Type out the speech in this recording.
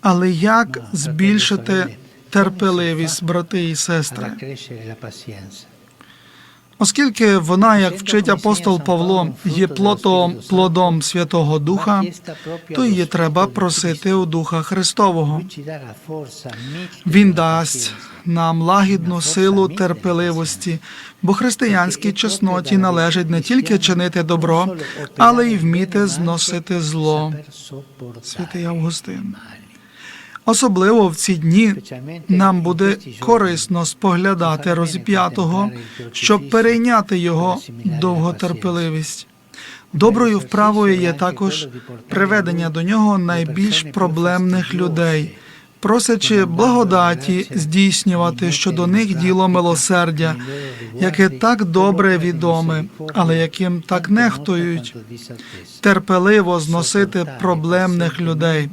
Але як збільшити терпеливість, брати і сестри? Оскільки вона, як вчить апостол Павло, є плодом, плодом Святого Духа, то її треба просити у Духа Христового. Він дасть нам лагідну силу терпеливості, бо християнській чесноті належить не тільки чинити добро, але й вміти зносити зло. Святий Августин. Особливо в ці дні нам буде корисно споглядати розіп'ятого, щоб перейняти його довготерпеливість. Доброю вправою є також приведення до нього найбільш проблемних людей, просячи благодаті здійснювати щодо них діло милосердя, яке так добре відоме, але яким так нехтують, терпеливо зносити проблемних людей.